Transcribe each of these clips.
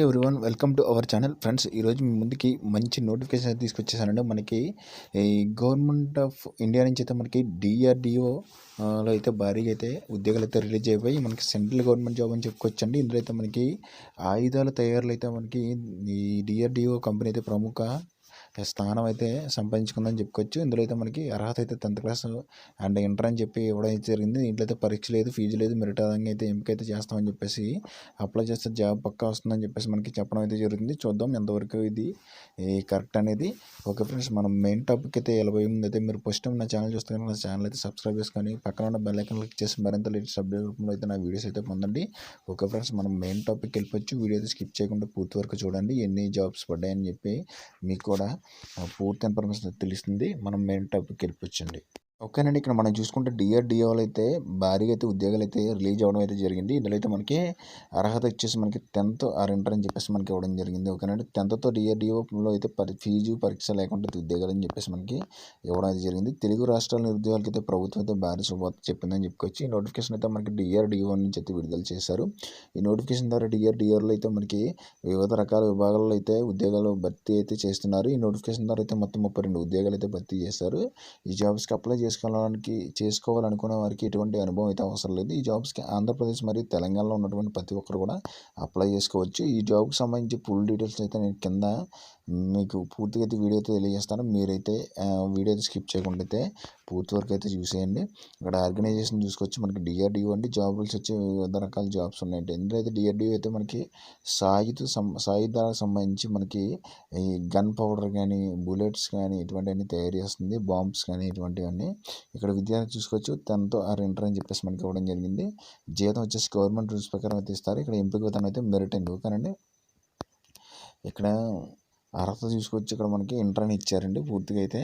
Welcome to our channel friends ఈరోజు మీ ముందుకి మంచి నోటిఫికేషన్ తీసుకొచ్చేసానండి. మనకి ఈ గవర్నమెంట్ ఆఫ్ ఇండియా నుంచి అయితే మనకి డిఆర్డిఓ లో అయితే భారీగా అయితే ఉద్యోగాలు అయితే రిలీజ్ అయిపోయి మనకి సెంట్రల్ గవర్నమెంట్ జాబ్ అని చెప్పుకోవచ్చండి. ఇందులో అయితే మనకి ఆయుధాల తయారులు అయితే మనకి ఈ డిఆర్డిఓ కంపెనీ అయితే ప్రముఖ స్థానం అయితే సంపాదించుకుందని చెప్పుకోవచ్చు. ఇందులో అయితే మనకి అర్హత అయితే టెన్త్ క్లాస్ అండ్ ఇంటర్ అని చెప్పి ఇవ్వడం అయితే జరిగింది. దీంట్లో అయితే పరీక్ష లేదు ఫీజు లేదు మెరిట్ ఆధారంగా అయితే ఎంపిక అయితే చేస్తామని చెప్పేసి అప్లై చేస్తే జాబ్ పక్కా వస్తుందని చెప్పేసి మనకి చెప్పడం అయితే జరుగుతుంది. చూద్దాం ఎంతవరకు ఇది కరెక్ట్ అనేది. ఓకే ఫ్రెండ్స్ మనం మెయిన్ టాపిక్ అయితే వెళ్ళబోయే ముందు అయితే మీరు ఫస్ట్ టైం నా ఛానల్ చూస్తే నా ఛానల్ అయితే సబ్స్క్రైబ్ చేసుకొని పక్కన ఉన్న బెల్ ఐకన్ క్లిక్ చేసి మరింత లేటెస్ట్ అప్డేట్ రూపంలో అయితే నా వీడియోస్ అయితే పొందండి. ఓకే ఫ్రెండ్స్ మనం మెయిన్ టాపిక్ వెళ్ళిపోవచ్చు. వీడియో అయితే స్కిప్ చేయకుండా పూర్తి వరకు చూడండి. ఎన్ని జాబ్స్ పడ్డాయని చెప్పి మీకు కూడా పూర్తి ఇన్ఫర్మేషన్ తెలుస్తుంది మనం మెయిన్ టాపిక్కి వెళ్ళిపోవచ్చండి ఓకేనండి. ఇక్కడ మనం చూసుకుంటే డిఆర్డిఓలు అయితే భారీగా అయితే ఉద్యోగాలు అయితే రిలీజ్ అవ్వడం అయితే జరిగింది. ఇందులో అయితే మనకి అర్హత వచ్చేసి మనకి టెన్త్ ఆర్ ఇంటర్ అని చెప్పేసి మనకి ఇవ్వడం జరిగింది. ఓకేనండి. టెన్త్తో డిఆర్డిఓలో అయితే పరి ఫీజు పరీక్ష లేకుండా ఉద్యోగాలు అని చెప్పేసి మనకి ఇవ్వడం అయితే జరిగింది. తెలుగు రాష్ట్రాల నిరుద్యోగాలకి అయితే ప్రభుత్వం అయితే భారీ శుభవార్త చెప్పిందని చెప్పుకోవచ్చు. ఈ నోటిఫికేషన్ అయితే మనకి డిఆర్డిఓ నుంచి అయితే విడుదల చేశారు. ఈ నోటిఫికేషన్ ద్వారా డిఆర్డిఓలో అయితే మనకి వివిధ రకాల విభాగాల్లో అయితే ఉద్యోగాలు భర్తీ అయితే చేస్తున్నారు. ఈ నోటిఫికేషన్ ద్వారా అయితే మొత్తం ముప్పై రెండు ఉద్యోగాలు అయితే భర్తీ చేశారు. ఈ జాబ్స్కి అప్లై చేసుకోవడానికి చేసుకోవాలనుకునే వారికి ఎటువంటి అనుభవం అయితే అవసరం లేదు. ఈ జాబ్స్కి ఆంధ్రప్రదేశ్ మరియు తెలంగాణలో ఉన్నటువంటి ప్రతి ఒక్కరు కూడా అప్లై చేసుకోవచ్చు. ఈ జాబ్కి సంబంధించి ఫుల్ డీటెయిల్స్ అయితే నేను కింద మీకు పూర్తిగా అయితే వీడియో అయితే తెలియజేస్తాను. మీరైతే వీడియో అయితే స్కిప్ చేయకుండా అయితే పూర్తి వరకు అయితే చూసేయండి. ఇక్కడ ఆర్గనైజేషన్ చూసుకోవచ్చు. మనకి డిఆర్డిఓ అంటే జాబ్ రూల్స్ వచ్చి వివిధ రకాల జాబ్స్ ఉన్నాయండి. ఇందులో అయితే డిఆర్డిఓ అయితే మనకి సాయుధ సం సాయుధాలకు సంబంధించి మనకి ఈ గన్ పౌడర్ కానీ బుల్లెట్స్ కానీ ఇటువంటివన్నీ తయారు చేస్తుంది. బాంబ్స్ కానీ ఇటువంటివన్నీ. ఇక్కడ విద్యార్థి చూసుకోవచ్చు. తనతో ఆర్ ఇంటర్ అని చెప్పేసి మనకి ఇవ్వడం జరిగింది. జీతం వచ్చేసి గవర్నమెంట్ రూల్స్ ప్రకారం అయితే ఇస్తారు. ఇక్కడ ఎంపిక విధానం అయితే మెరిట్ అండి. ఓకేనండి? ఇక్కడ అర్హత చూసుకోవచ్చు. ఇక్కడ మనకి ఇంటర్ అని ఇచ్చారండి పూర్తిగా అయితే.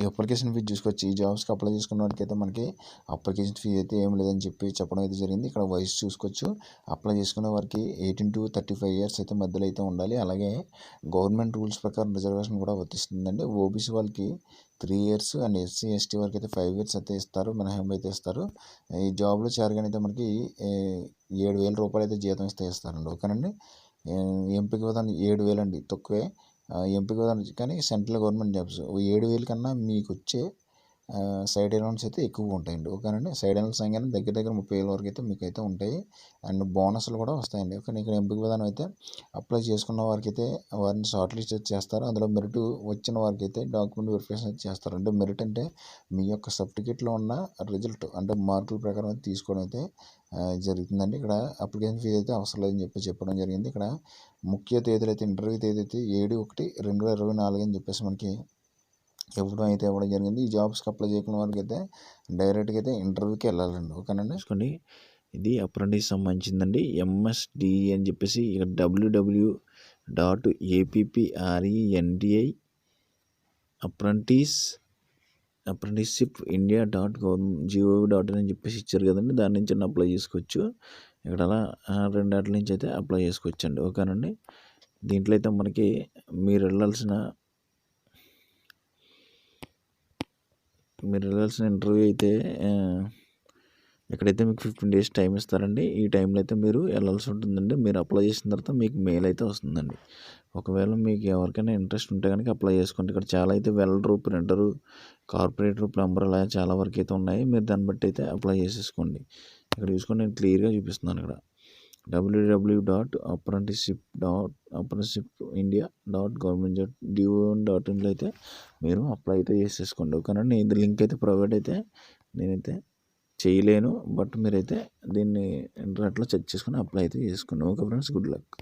ఈ అప్లికేషన్ ఫీజు చూసుకోవచ్చు ఈ జాబ్స్కి అప్లై చేసుకున్న వారికి అయితే మనకి అప్లికేషన్ ఫీ అయితే ఏం లేదని చెప్పి చెప్పడం అయితే జరిగింది. ఇక్కడ వయసు చూసుకోవచ్చు అప్లై చేసుకునే వారికి eighteen to thirty five years అయితే మధ్యలో అయితే ఉండాలి. అలాగే గవర్నమెంట్ రూల్స్ ప్రకారం రిజర్వేషన్ కూడా వర్తిస్తుందండి. ఓబీసీ వాళ్ళకి three years and SC ST వారికి అయితే ఫైవ్ ఇయర్స్ అయితే ఇస్తారు మినహాయింపు అయితే ఇస్తారు. ఈ జాబ్లో చేరగానైతే మనకి ఏడు వేల రూపాయలు అయితే జీతం ఇస్తే ఇస్తారండి. ఓకేనండి? ఎంపిక విధానం ఏడు వేలండి. తక్కువే. ఎంపిక కానీ సెంట్రల్ గవర్నమెంట్ జాబ్స్ ఏడు వేలు కన్నా మీకు వచ్చే సైడ్ అలౌన్స్ అయితే ఎక్కువ ఉంటాయండి. ఓకేనండి సైడ్ అలౌన్స్ అనగానే దగ్గర దగ్గర ముప్పై వేల వరకు అయితే మీకు అయితే ఉంటాయి. అండ్ బోనస్లు కూడా వస్తాయండి. ఓకే ఇక్కడ ఎంపిక విధానం అయితే అప్లై చేసుకున్న వారికి అయితే వారిని షార్ట్ లిస్ట్ చేస్తారు. అందులో మెరిట్ వచ్చిన వారికి అయితే డాక్యుమెంట్ వెరిఫికేషన్ చేస్తారు. అంటే మెరిట్ అంటే మీ యొక్క సర్టిఫికేట్లో ఉన్న రిజల్ట్ అంటే మార్కుల ప్రకారం అయితే తీసుకోవడం అయితే జరుగుతుందండి. ఇక్కడ అప్లికేషన్ ఫీజు అయితే అవసరం లేదని చెప్పి చెప్పడం జరిగింది. ఇక్కడ ముఖ్య తేదీలు అయితే ఇంటర్వ్యూ తేదీ అయితే ఏడు ఒకటి రెండు వేల ఇరవై నాలుగు అని చెప్పేసి మనకి ఇవ్వడం అయితే ఇవ్వడం జరిగింది. ఈ జాబ్స్కి అప్లై చేయకున్న వారికి అయితే డైరెక్ట్గా అయితే ఇంటర్వ్యూకి వెళ్ళాలండి. ఓకేనండి? చూసుకోండి. ఇది అప్రెంటిస్ సంబంధించిందండి. ఎంఎస్డి అని చెప్పేసి ఇక W W dot ఏపీపీఆర్ఈఎన్డిఐ apprentice apprenticeship India dot GOV dot అని చెప్పేసి ఇచ్చారు కదండి. దాని నుంచి అప్లై చేసుకోవచ్చు. ఇక్కడ అలా ఆ, రెండు వాటి నుంచి అయితే అప్లై చేసుకోవచ్చండి. ఓకేనండి? దీంట్లో అయితే మనకి మీరు వెళ్ళాల్సిన మీరు వెళ్ళాల్సిన ఇంటర్వ్యూ అయితే ఎక్కడైతే మీకు ఫిఫ్టీన్ డేస్ టైం ఇస్తారండి ఈ టైంలో అయితే మీరు వెళ్ళాల్సి ఉంటుందండి. మీరు అప్లై చేసిన తర్వాత మీకు మెయిల్ అయితే వస్తుందండి. ఒకవేళ మీకు ఎవరికైనా ఇంట్రెస్ట్ ఉంటే కనుక అప్లై చేసుకోండి. ఇక్కడ చాలా అయితే వెల్డరు ప్రింటరు కార్పొరేటర్ ప్లంబర్ అలా చాలా వరకు అయితే ఉన్నాయి. మీరు దాన్ని బట్టి అయితే అప్లై చేసేసుకోండి. ఇక్కడ చూసుకొని నేను క్లియర్గా చూపిస్తున్నాను ఇక్కడ. WWW dot apprenticeship dot apprenticeship India dot government dot DON dot ఇన్లో అయితే మీరు అప్లై అయితే చేసేసుకోండి. ఓకేనండి ఇది లింక్ అయితే ప్రొవైడ్ అయితే నేనైతే చేయలేను బట్ మీరైతే దీన్ని ఇంటర్నెట్లో చెక్ చేసుకుని అప్లై అయితే చేసుకోండి. Okay friends good luck